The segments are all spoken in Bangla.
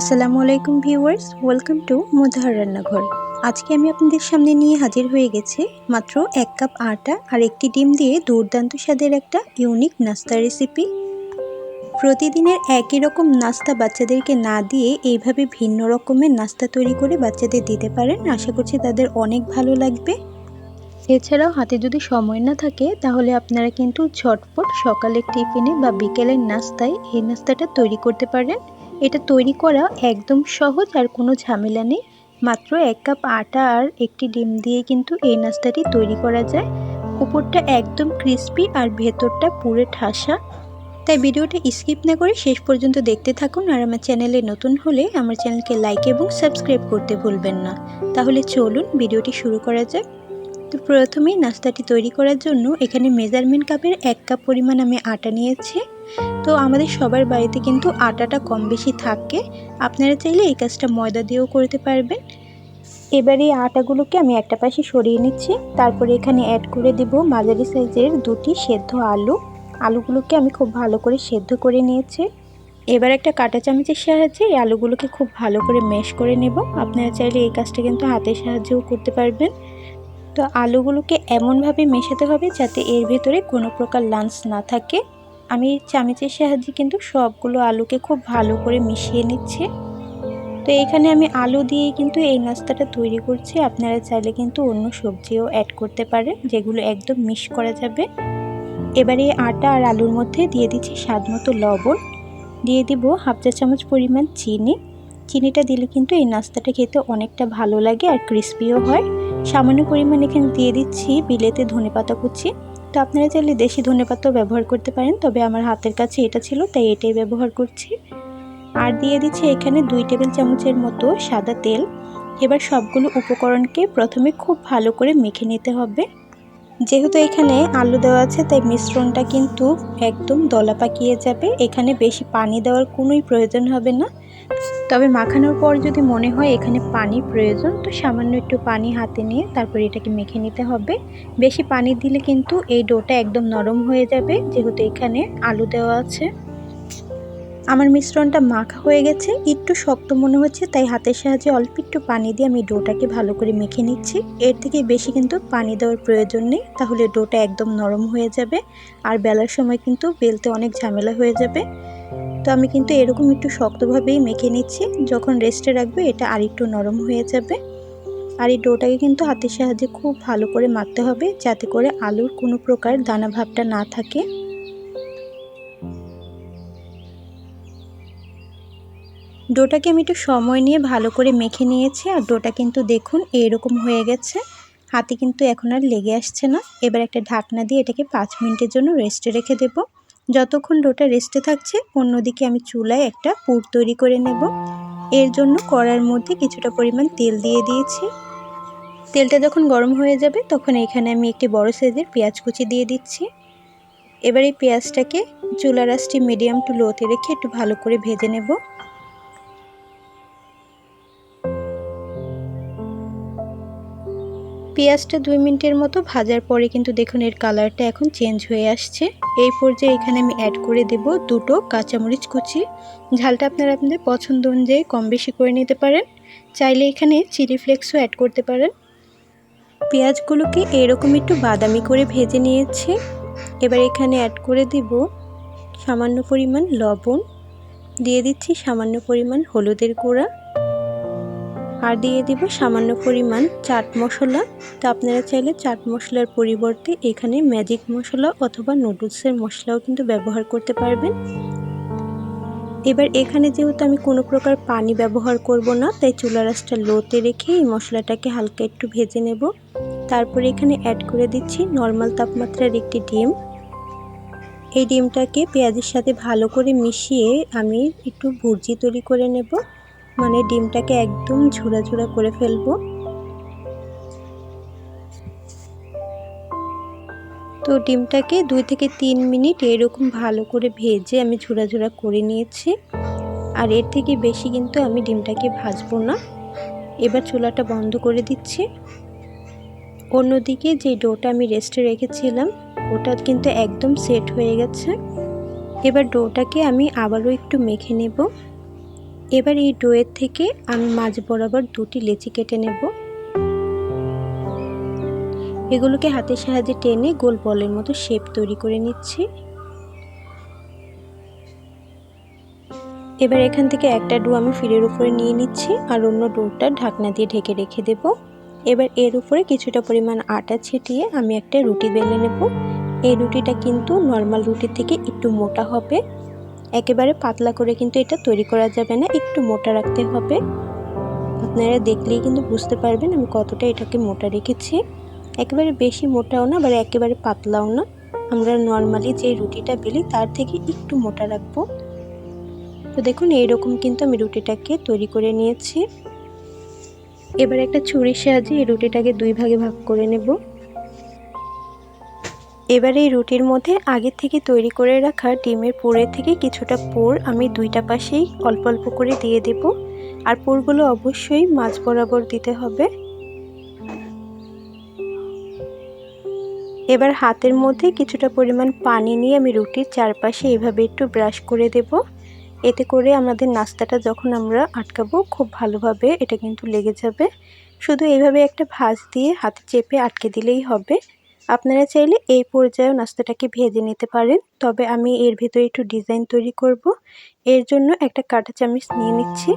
আসসালামু আলাইকুম ভিউয়ার্স, ওয়েলকাম টু মধার রান্নাঘর। আজকে আমি আপনাদের সামনে নিয়ে হাজির হয়ে গেছি মাত্র এক কাপ আটা আর একটি ডিম দিয়ে দুর্দান্ত স্বাদের একটা ইউনিক নাস্তা রেসিপি। প্রতিদিনের একই রকম নাস্তা বাচ্চাদেরকে না দিয়ে এইভাবে ভিন্ন রকমের নাস্তা তৈরি করে বাচ্চাদের দিতে পারেন, আশা করছি তাদের অনেক ভালো লাগবে। এছাড়াও হাতে যদি সময় না থাকে, তাহলে আপনারা কিন্তু ঝটপট সকালের টিফিনে বা বিকেলের নাস্তায় এই নাস্তাটা তৈরি করতে পারেন। এটা তৈরি করা একদম সহজ আর কোনো ঝামেলা নেই। মাত্র এক কাপ আটা আর একটি ডিম দিয়ে কিন্তু এই নাস্তাটি তৈরি করা যায়। উপরটা একদম ক্রিস্পি আর ভেতরটা পুরো ঠাসা। তাই ভিডিওটা স্কিপ না করে শেষ পর্যন্ত দেখতে থাকুন আর আমার চ্যানেলে নতুন হলে আমার চ্যানেলকে লাইক এবং সাবস্ক্রাইব করতে ভুলবেন না। তাহলে চলুন ভিডিওটি শুরু করা যাক। তো প্রথমেই নাস্তাটি তৈরি করার জন্য এখানে মেজারমেন্ট কাপের এক কাপ পরিমাণ আমি আটা নিয়েছি। তো আমাদের সবার বাড়িতে কিন্তু আটাটা কম বেশি থাকে। আপনারা চাইলে এই কাজটা ময়দা দিয়েও করতে পারবেন। এবার আটাগুলোকে আমি একটা পাশে সরিয়ে নিচ্ছি। তারপরে এখানে অ্যাড করে দেব মাঝারি সাইজের দুটি সেদ্ধ আলু। আলুগুলোকে আমি খুব ভালো করে সেদ্ধ করে নিয়েছি। এবার একটা কাঁটা চামচের সাহায্যে এই আলুগুলোকে খুব ভালো করে মেশ করে নেব। আপনারা চাইলে এই কাজটা কিন্তু হাতের সাহায্যেও করতে পারবেন। তো আলুগুলোকে এমনভাবে মেশাতে হবে যাতে এর ভেতরে কোনো প্রকার লাঞ্চ না থাকে। আমি চামচের সাহায্যে কিন্তু সবগুলো আলুকে খুব ভালো করে মিশিয়ে নিচ্ছি। তো এখানে আমি আলু দিয়ে কিন্তু এই নাস্তাটা তৈরি করছি। আপনারা চাইলে কিন্তু অন্য সবজিও অ্যাড করতে পারেন, যেগুলো একদম মিশ করা যাবে। এবারে আটা আর আলুর মধ্যে দিয়ে দিচ্ছি স্বাদ মতো লবণ। দিয়ে দিব হাফ চা চামচ পরিমাণ চিনি। চিনিটা দিলে কিন্তু এই নাস্তাটা খেতে অনেকটা ভালো লাগে আর ক্রিস্পিও হয়। সামান্য পরিমাণ এখানে দিয়ে দিচ্ছি বিলেতে ধনে পাতা কুচি। তো আপনারা চাইলে দেশি ধনে পাতাও ব্যবহার করতে পারেন, তবে আমার হাতের কাছে এটা ছিল, তাই এটাই ব্যবহার করছি। আর দিয়ে দিচ্ছি এখানে দুই টেবিল চামচের মতো সাদা তেল। এবার সবগুলো উপকরণকে প্রথমে খুব ভালো করে মেখে নিতে হবে। যেহেতু এখানে আলু দেওয়া আছে, তাই মিশ্রণটা কিন্তু একদম দলা পাকিয়ে যাবে। এখানে বেশি পানি দেওয়ার কোনোই প্রয়োজন হবে না। তবে মাখানোর পর যদি মনে হয় এখানে পানি প্রয়োজন, তো সামান্য একটু পানি হাতে নিয়ে তারপর এটাকে মেখে নিতে হবে। বেশি পানি দিলে কিন্তু এই ডোটা একদম নরম হয়ে যাবে, যেহেতু এখানে আলু দেওয়া আছে। আমার মিশ্রণটা মাখা হয়ে গেছে, একটু শক্ত মনে হচ্ছে, তাই হাতের সাহায্যে অল্প একটু পানি দিয়ে আমি ডোটাকে ভালো করে মেখে নিচ্ছি। এর থেকে বেশি কিন্তু পানি দেওয়ার প্রয়োজন নেই, তাহলে ডোটা একদম নরম হয়ে যাবে, আর বেলার সময় কিন্তু বেলতে অনেক ঝামেলা হয়ে যাবে। তো আমি কিন্তু এরকম একটু শক্তভাবেই মেখে নিচ্ছি। যখন রেস্টে রাখবে, এটা আর একটু নরম হয়ে যাবে। আর এই ডোটাকে কিন্তু হাতের সাহায্যে খুব ভালো করে মাখতে হবে, যাতে করে আলুর কোনো প্রকার দানা ভাবটা না থাকে। ডোটাকে আমি একটু সময় নিয়ে ভালো করে মেখে নিয়েছি, আর ডোটা কিন্তু দেখুন এরকম হয়ে গেছে। হাতে কিন্তু এখন আর লেগে আসছে না। এবার একটা ঢাকনা দিয়ে এটাকে পাঁচ মিনিটের জন্য রেস্টে রেখে দেব। যতক্ষণ ডোটা রেস্টে থাকছে, অন্যদিকে আমি চুলায় একটা পুর তৈরি করে নেব। এর জন্য কড়ার মধ্যে কিছুটা পরিমাণ তেল দিয়ে দিয়েছি। তেলটা যখন গরম হয়ে যাবে, তখন এখানে আমি একটি বড় সাইজের পেঁয়াজ কুচি দিয়ে দিচ্ছি। এবার এই পেঁয়াজটাকে চুলার আঁচটি মিডিয়াম টু লোতে রেখে একটু ভালো করে ভেজে নেব। পেঁয়াজটা দুই মিনিটের মতো ভাজার পরে কিন্তু দেখুন এর কালারটা এখন চেঞ্জ হয়ে আসছে। এই পর্যায়ে এখানে আমি অ্যাড করে দেব দুটো কাঁচামরিচ কুচি। ঝালটা আপনারা আপনাদের পছন্দ অনুযায়ী কম বেশি করে নিতে পারেন। চাইলে এখানে চিলি ফ্লেক্সও অ্যাড করতে পারেন। পেঁয়াজগুলোকে এরকম একটু বাদামি করে ভেজে নিয়েছি। এবার এখানে অ্যাড করে দিব সামান্য পরিমাণ লবণ। দিয়ে দিচ্ছি সামান্য পরিমাণ হলুদের গুঁড়া। আর দিয়ে দিব সামান্য পরিমাণ চাট মশলা। তো আপনারা চাইলে চাট মশলার পরিবর্তে এখানে ম্যাজিক মশলা অথবা নুডলসের মশলাও কিন্তু ব্যবহার করতে পারবেন। এবার এখানে যেহেতু আমি কোনো প্রকার পানি ব্যবহার করব না, তাই চুলা রাসটা লোতে রেখে এই মশলাটাকে হালকা একটু ভেজে নেব। তারপরে এখানে অ্যাড করে দিচ্ছি নর্মাল তাপমাত্রার একটি ডিম। এই ডিমটাকে পেঁয়াজের সাথে ভালো করে মিশিয়ে আমি একটু ভুর্জি তৈরি করে নেব। মানে ডিমটাকে একদম ঝুড়া ঝুড়া করে ফেলব। তো ডিমটাকে দুই থেকে তিন মিনিট এরকম ভালো করে ভেজে আমি ঝুড়া ঝুড়া করে নিয়েছি। আর এর থেকে বেশি কিন্তু আমি ডিমটাকে ভাজবো না। এবার চুলাটা বন্ধ করে দিচ্ছি। অন্যদিকে যে ডোটা আমি রেস্টে রেখেছিলাম, ওটা কিন্তু একদম সেট হয়ে গেছে। এবার ডোটাকে আমি আবারও একটু মেখে নেব। এবার এই ডোয়ের থেকে আমি মাঝ বরাবর দুটি লেচি কেটে নেব। এগুলোকে হাতের সাহায্যে টেনে গোল বলের মতো শেপ তৈরি করে নিচ্ছি। এবার এখান থেকে একটা ডো আমি ফিরের উপরে নিয়ে নিচ্ছি আর অন্য ডোরটা ঢাকনা দিয়ে ঢেকে রেখে দেব। এবার এর উপরে কিছুটা পরিমাণ আটা ছিটিয়ে আমি একটা রুটি বেলে নেব। এই রুটিটা কিন্তু নর্মাল রুটির থেকে একটু মোটা হবে। একেবারে পাতলা করে কিন্তু এটা তৈরি করা যাবে না, একটু মোটা রাখতে হবে। আপনারা দেখলেই কিন্তু বুঝতে পারবেন আমি কতটা এটাকে মোটা রেখেছি। একেবারে বেশি মোটাও না, আবার একেবারে পাতলাও না। আমরা নর্মালি যে রুটিটা বেলি, তার থেকে একটু মোটা রাখব। তো দেখুন, এইরকম কিন্তু আমি রুটিটাকে তৈরি করে নিয়েছি। এবার একটা ছুরির সাহায্যে এই রুটিটাকে দুই ভাগে ভাগ করে নেব। এবার এই রুটির মধ্যে আগে থেকে তৈরি করে রাখা ডিমের পোড়ের থেকে কিছুটা পোড় আমি দুইটা পাশেই অল্প অল্প করে দিয়ে দেব। আর পোড়গুলো অবশ্যই মাছ বরাবর দিতে হবে। এবার হাতের মধ্যে কিছুটা পরিমাণ পানি নিয়ে আমি রুটির চারপাশে এভাবে একটু ব্রাশ করে দেব। এতে করে আমাদের নাস্তাটা যখন আমরা আটকাবো, খুব ভালোভাবে এটা কিন্তু লেগে যাবে। শুধু এইভাবে একটা ভাঁজ দিয়ে হাতে চেপে আটকে দিলেই হবে। আপনারা চাইলে এই পর্যায়েও নাস্তাটাকে ভেজে নিতে পারেন। তবে আমি এর ভেতরে একটু ডিজাইন তৈরি করব। এর জন্য একটা কাঁটা চামচ নিয়ে নিচ্ছি।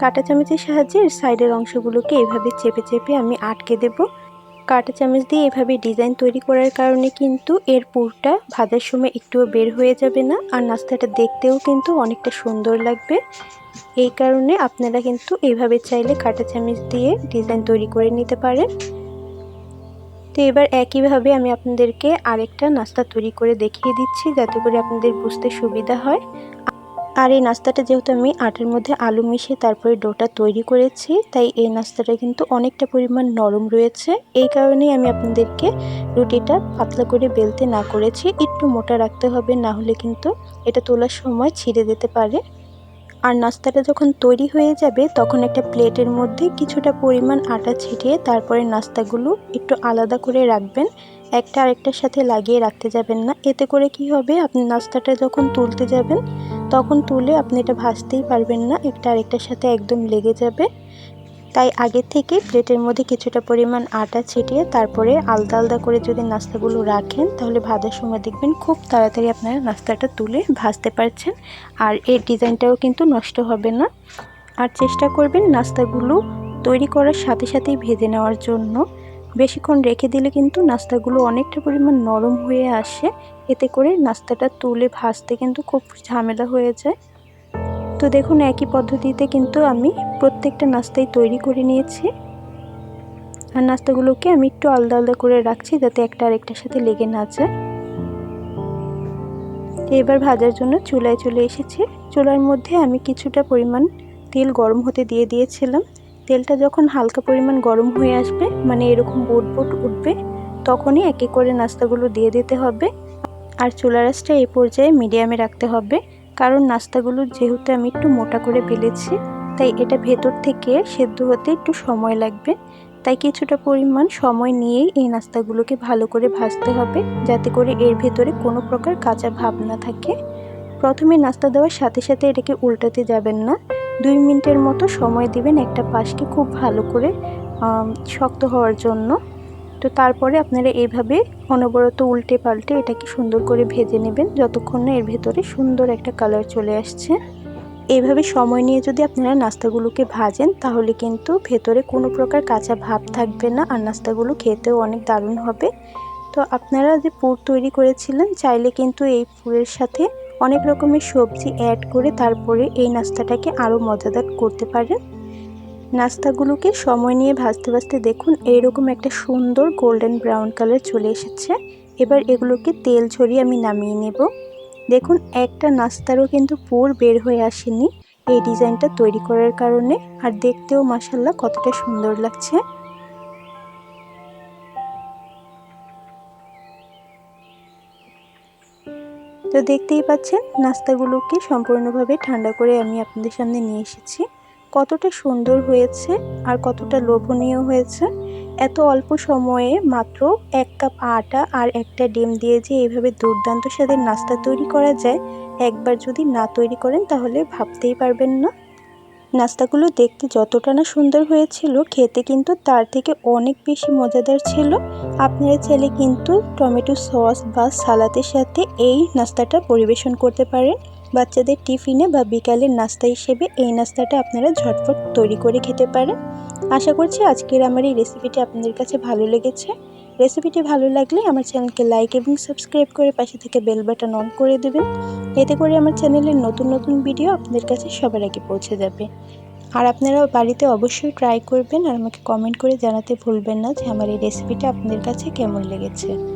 কাঁটা চামচের সাহায্যে সাইডের অংশগুলোকে এভাবে চেপে চেপে আমি আটকে দেব। কাঁটা চামচ দিয়ে এভাবে ডিজাইন তৈরি করার কারণে কিন্তু এর পুরটা ভাজার সময় একটুও বের হয়ে যাবে না আর নাস্তাটা দেখতেও কিন্তু অনেকটা সুন্দর লাগবে। এই কারণে আপনারা কিন্তু এইভাবে চাইলে কাঁটা চামচ দিয়ে ডিজাইন তৈরি করে নিতে পারেন। তো এবার একইভাবে আমি আপনাদেরকে আরেকটা নাস্তা তৈরি করে দেখিয়ে দিচ্ছি, যাতে করে আপনাদের বুঝতে সুবিধা হয়। আর এই নাস্তাটা যেহেতু আমি আটের মধ্যে আলু মিশিয়ে তারপরে ডোটা তৈরি করেছি, তাই এই নাস্তাটা কিন্তু অনেকটা পরিমাণ নরম রয়েছে। এই কারণেই আমি আপনাদেরকে রুটিটা পাতলা করে বেলতে না করেছি, একটু মোটা রাখতে হবে, না হলে কিন্তু এটা তোলার সময় ছিঁড়ে যেতে পারে। আর নাস্তাটা যখন তৈরি হয়ে যাবে, তখন একটা প্লেটের মধ্যে কিছুটা পরিমাণ আটা ছিটিয়ে তারপরে নাস্তাগুলো একটু আলাদা করে রাখবেন। একটা আরেকটার সাথে লাগিয়ে রাখতে যাবেন না। এতে করে কি হবে? আপনি নাস্তাটা যখন তুলতে যাবেন, তখন তুলে আপনি এটা ভাজতেই পারবেন না। একটা আরেকটার সাথে একদম লেগে যাবে। তাই আগে থেকে প্লেটের মধ্যে কিছুটা পরিমাণ আটা ছিটিয়ে তারপরে আলাদা আলাদা করে যদি নাস্তাগুলো রাখেন, তাহলে ভাজার সময় দেখবেন খুব তাড়াতাড়ি আপনারা নাস্তাটা তুলে ভাজতে পারছেন। আর এর ডিজাইনটাও কিন্তু নষ্ট হবে না। আর চেষ্টা করবেন নাস্তাগুলো তৈরি করার সাথে সাথেই ভেজে নেওয়ার জন্য। বেশিক্ষণ রেখে দিলে কিন্তু নাস্তাগুলো অনেকটা পরিমাণ নরম হয়ে আসে। এতে করে নাস্তাটা তুলে ভাজতে কিন্তু খুব ঝামেলা হয়ে যায়। তো দেখুন, একই পদ্ধতিতে কিন্তু আমি প্রত্যেকটা নাস্তাই তৈরি করে নিয়েছি। আর নাস্তাগুলোকে আমি একটু আলাদা আলাদা করে রাখছি যাতে একটা আরেকটার সাথে লেগে না যায়। এবার ভাজার জন্য চুলায় চলে এসেছি। চুলার মধ্যে আমি কিছুটা পরিমাণ তেল গরম হতে দিয়ে দিয়েছিলাম। তেলটা যখন হালকা পরিমাণ গরম হয়ে আসবে মানে এরকম বুট বোট উঠবে, তখনই এক করে নাস্তাগুলো দিয়ে দিতে হবে। আর চুলা রাসটা এই পর্যায়ে মিডিয়ামে রাখতে হবে। কারণ নাস্তাগুলো যেহেতু আমি একটু মোটা করে বেলেছি তাই এটা ভেতর থেকে সেদ্ধ হতে একটু সময় লাগবে। তাই কিছুটা পরিমাণ সময় নিয়েই এই নাস্তাগুলোকে ভালো করে ভাজতে হবে, যাতে করে এর ভেতরে কোনো প্রকার কাঁচা ভাব না থাকে। প্রথমে নাস্তা দেওয়ার সাথে সাথে এটাকে উল্টাতে যাবেন না। দুই মিনিটের মতো সময় দিবেন একটা পাশকে খুব ভালো করে শক্ত হওয়ার জন্য। তো তারপরে আপনারা এইভাবে অনবরত উল্টে পাল্টে এটাকে সুন্দর করে ভেজে নেবেন যতক্ষণ না এর ভেতরে সুন্দর একটা কালার চলে আসছে। এইভাবে সময় নিয়ে যদি আপনারা নাস্তাগুলোকে ভাজেন, তাহলে কিন্তু ভেতরে কোনো প্রকার কাঁচা ভাব থাকবে না আর নাস্তাগুলো খেতেও অনেক দারুণ হবে। তো আপনারা যে পুর তৈরি করেছিলেন, চাইলে কিন্তু এই পুরের সাথে অনেক রকমের সবজি অ্যাড করে তারপরে এই নাস্তাটাকে আরও মজাদার করতে পারেন। নাস্তাগুলোকে সময় নিয়ে ভাজতে ভাজতে দেখুন এইরকম একটা সুন্দর গোল্ডেন ব্রাউন কালার চলে এসেছে। এবার এগুলোকে তেল ছড়িয়ে আমি নামিয়ে নেব। দেখুন একটা নাস্তারও কিন্তু পুর বের হয়ে আসেনি এই ডিজাইনটা তৈরি করার কারণে। আর দেখতেও মাসাল্লাহ কতটা সুন্দর লাগছে। তো দেখতেই পাচ্ছেন, নাস্তাগুলোকে সম্পূর্ণভাবে ঠান্ডা করে আমি আপনাদের সামনে নিয়ে এসেছি। কতটা সুন্দর হয়েছে আর কতটা লোভনীয় হয়েছে। এত অল্প সময়ে মাত্র এক কাপ আটা আর একটা ডিম দিয়ে যে এইভাবে দুর্দান্ত স্বাদের নাস্তা তৈরি করা যায়, একবার যদি না তৈরি করেন তাহলে ভাবতেই পারবেন না। নাস্তাগুলো দেখতে যতটা না সুন্দর হয়েছিল, খেতে কিন্তু তার থেকে অনেক বেশি মজাদার ছিল। আপনারা চাইলে কিন্তু টমেটো সস বা সালাদের সাথে এই নাস্তাটা পরিবেশন করতে পারেন। বাচ্চাদের টিফিনে বা বিকালের নাস্তা হিসেবে এই নাস্তাটা আপনারা ঝটফট তৈরি করে খেতে পারেন। আশা করছি আজকের আমার এই রেসিপিটি আপনাদের কাছে ভালো লেগেছে। রেসিপিটি ভালো লাগলে আমার চ্যানেলকে লাইক এবং সাবস্ক্রাইব করে পাশে থেকে বেল বাটন অন করে দেবেন। এতে করে আমার চ্যানেলের নতুন নতুন ভিডিও আপনাদের কাছে সবার আগে পৌঁছে যাবে। আর আপনারা বাড়িতে অবশ্যই ট্রাই করবেন আর আমাকে কমেন্ট করে জানাতে ভুলবেন না যে আমার এই রেসিপিটা আপনাদের কাছে কেমন লেগেছে।